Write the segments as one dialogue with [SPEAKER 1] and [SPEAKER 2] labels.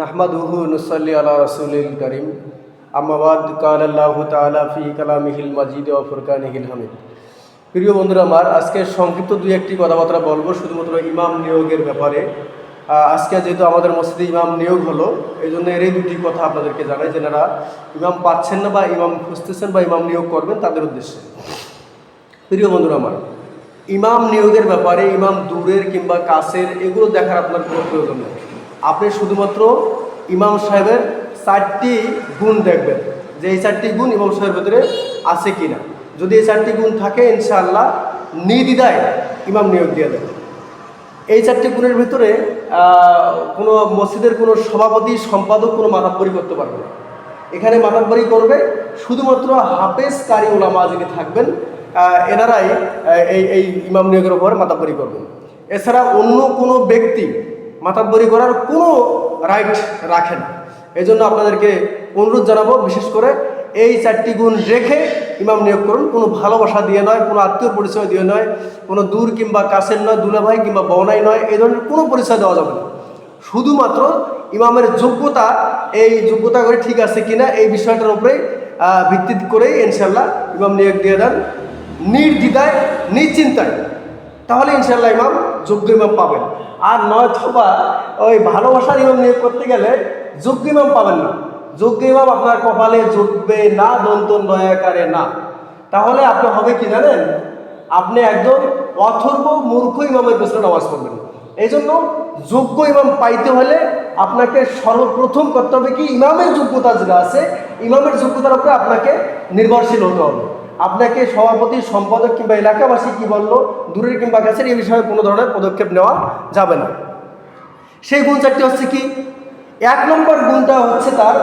[SPEAKER 1] নাহমাদুহু নুসল্লি আলা রসুলিল করিম আম্মাবাদ কাল আল্লাহ তালা ফি কালামিহিল মাজিদ ও ফুরকানিহিল হামিদ প্রিয় বন্ধুরা, আমার আজকে সংক্ষিপ্ত দুই একটি কথাবার্তা বলব, শুধুমাত্র ইমাম নিয়োগের ব্যাপারে। আজকে যেহেতু আমাদের মসজিদে ইমাম নিয়োগ হলো, এই জন্য এর এই দুটি কথা আপনাদেরকে জানাই যেনারা ইমাম পাচ্ছেন না বা ইমাম খুঁজতেছেন বা ইমাম নিয়োগ করবেন, তাদের উদ্দেশ্যে। প্রিয় বন্ধুরা আমার, ইমাম নিয়োগের ব্যাপারে ইমাম দূরের কিংবা কাছের, এগুলো দেখার আপনার কোনো প্রয়োজন নেই। আপনি শুধুমাত্র ইমাম সাহেবের চারটি গুণ দেখবেন যে এই চারটি গুণ ইমাম সাহেবের ভেতরে আছে কি না যদি এই চারটি গুণ থাকে, ইনশাআল্লাহ নির্দ্বিধায় ইমাম নিয়োগ দিয়ে দেবে। এই চারটি গুণের ভিতরে কোনো মসজিদের কোনো সভাপতি, সম্পাদক, কোনো মাথাপরি করতে পারবে না। এখানে মাথাপরি করবে শুধুমাত্র হাফেজ কারি ওলামা যিনি থাকবেন এনারাই এই এই ইমাম নিয়োগের উপর মাথাপরি করবেন। এছাড়া অন্য কোনো ব্যক্তি মাথাপরি করার কোনো রাইট রাখেন এই জন্য আপনাদেরকে অনুরোধ জানাব বিশেষ করে এই চারটি গুণ রেখে ইমাম নিয়োগ করুন। কোনো ভালোবাসা দিয়ে নয় কোনো আত্মীয় পরিচয় দিয়ে নয় কোনো দূর কিংবা কাছের নয় দুলাভাই কিংবা বনাই নয় এই ধরনের কোনো পরিচয় দেওয়া যাবে না। শুধুমাত্র ইমামের যোগ্যতা এই যোগ্যতা করে ঠিক আছে কিনা এই বিষয়টার উপরে আহ, ভিত্তি করেই ইনশাল্লাহ ইমাম নিয়োগ দিয়ে দেন। নির্দ্বিধায় নিশ্চিন্তায়। তাহলে ইনশাল্লাহ ইমাম যোগ্য ইমাম পাবেন। আর নয়তোবা ওই ভালোবাসার ইমাম নিয়োগ করতে গেলে যোগ্য ইমাম পাবেন না। যোগ্য ইমাম আপনার কপালে জুটবে না দন্ত নয়াকারে না। তাহলে আপনি হবে কি জানেন? আপনি একদম অথর্ব মূর্খ ইমামের পেছনে নামাজ পড়বেন। এই জন্য যোগ্য ইমাম পাইতে হলে আপনাকে সর্বপ্রথম করতে হবে কি? ইমামের যোগ্যতা যেটা আছে, ইমামের যোগ্যতার উপরে আপনাকে নির্ভরশীল হতে হবে। আপনাকে সভাপতি, সম্পাদক কিংবা এলাকাবাসী কি বলল? দূরের কিংবা কাছের এই বিষয়ে কোনো ধরনের পদক্ষেপ নেওয়া যাবে না। সেই গুণ চারটি হচ্ছে কি? এক নম্বর গুণটা হচ্ছে তার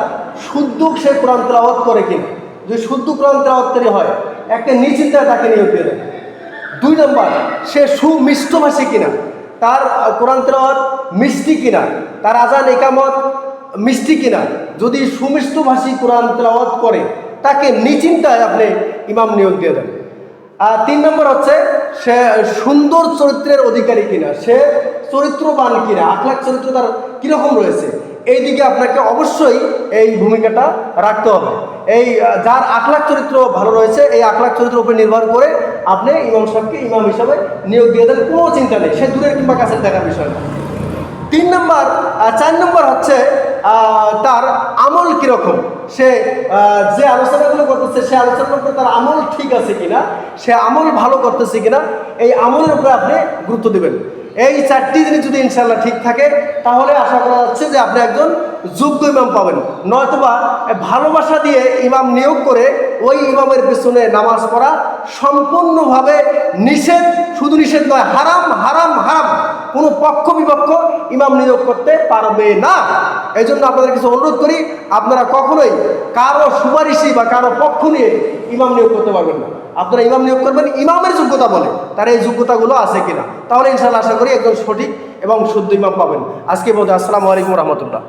[SPEAKER 1] শুদ্ধ সে কোরআন তেলাওয়াত করে কিনা। যদি শুদ্ধ কোরআন তেলাওয়াতকারী হয়, একটা নিশ্চিন্তায় তাকে নিয়োগ দিয়ে দেয় দুই নম্বর, সে সুমিষ্টভাষী কিনা। তার কোরআন তেলাওয়াত মিষ্টি কিনা। তার আজান একামত মিষ্টি কিনা। যদি সুমিষ্টভাষী কোরআন তেলাওয়াত করে তাকে নিচিন্তায় আপনি ইমাম নিয়োগ দিয়ে দেন। আর তিন নম্বর হচ্ছে, সে সুন্দর চরিত্রের অধিকারী কিনা, সে চরিত্রবান কিনা, আখলাখ চরিত্র তার কীরকম রয়েছে এই দিকে আপনাকে অবশ্যই এই ভূমিকাটা রাখতে হবে। এই যার আখলাখ চরিত্র ভালো রয়েছে, এই আখলাখ চরিত্রের উপর নির্ভর করে আপনি ইমাম সাহেবকে ইমাম হিসাবে নিয়োগ দিয়ে দেন, কোনো চিন্তা নেই, সে দূরের কিংবা কাছের দেখার বিষয় না। তিন নম্বর চার নম্বর হচ্ছে তার আমল কীরকম? সে যে আলোচনাগুলো করতেছে, সে আলোচনার উপরে তার আমল ঠিক আছে কিনা? সে আমল ভালো করতেছে কিনা? এই আমলের উপরে আপনি গুরুত্ব দেবেন। এই চারটি জিনিস যদি ইনশাল্লাহ ঠিক থাকে, তাহলে আশা করা যাচ্ছে যে আপনি একজন যোগ্য ইমাম পাবেন। নয়তোবা ভালোবাসা দিয়ে ইমাম নিয়োগ করে ওই ইমামের পেছনে নামাজ পড়া সম্পূর্ণভাবে নিষেধ, শুধু নিষেধ নয়, হারাম হারাম হারাম। কোনো পক্ষ বিপক্ষ ইমাম নিয়োগ করতে পারবে না। এই জন্য আপনাদের কিছু অনুরোধ করি, আপনারা কখনোই কারও সুপারিশি বা কারও পক্ষ নিয়ে ইমাম নিয়োগ করতে পারবেন না। আপনারা ইমাম নিয়োগ করবেন, ইমামের যোগ্যতা বলে তার এই যোগ্যতাগুলো আছে কিনা। তাহলে ইনশাল্লাহ আশা করি একদম সঠিক এবং শুদ্ধ ইমাম পাবেন। আজকে বলতে আসসালামু আলাইকুম রহমতুল্লাহ।